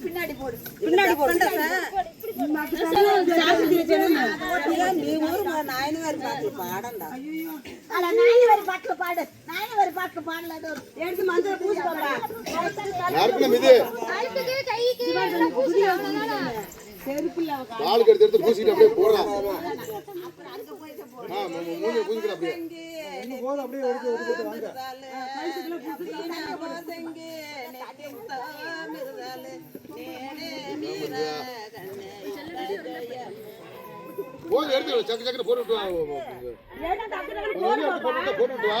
பின்னாடி போடு பின்னாடி பாடண்டா நாயனவாரி பாட்டில் பாடு. ஒரு எடுத்து எடுத்து எடுத்து பூசிட்டு அப்படியே போறான் ஆ மூ- மூ- மூஞ்சில பூசிக்கிற அப்படியே. போய் எடுத்து வை, சக்கு சக்குன்னு போட்டு விட்டு எடுத்து போட்டு விட்டு போட்டு விட்டு வா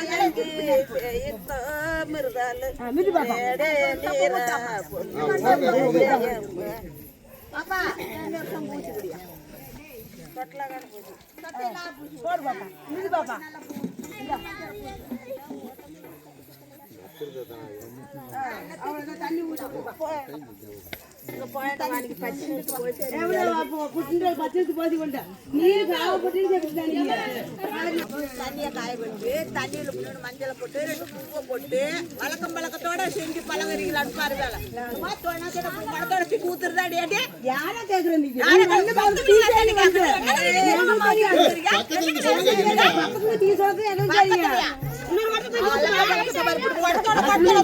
அவ்வளோ தூக்கி ரெண்டு தூக்கி ரெண்டு போடுங்க போகணுமே பாப்பா போடு பாப்பா இது பாப்பா தண்ணியை காய வச்சு தண்ணியில் போட்டு மஞ்சளை போட்டு ரெண்டு பூவை போட்டு வழக்கம் பழக்கத்தோட செஞ்சு பழகிறீங்களான்னு பாருங்க மரத்தோட தூக்கி ஊத்துறதா டேடி யாரை கேக்குறேன் நீங்க யாரை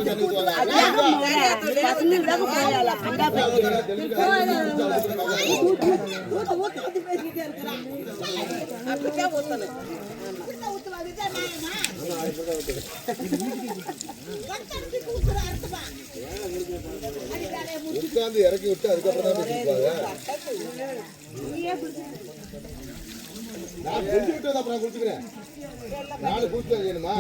உட்காந்து இறக்கி விட்டு அதுக்கப்புறம் தான் நான் செஞ்சு அப்புறம் குடிச்சுக்கிறேன் நாலு குடிச்சு வேணுமா?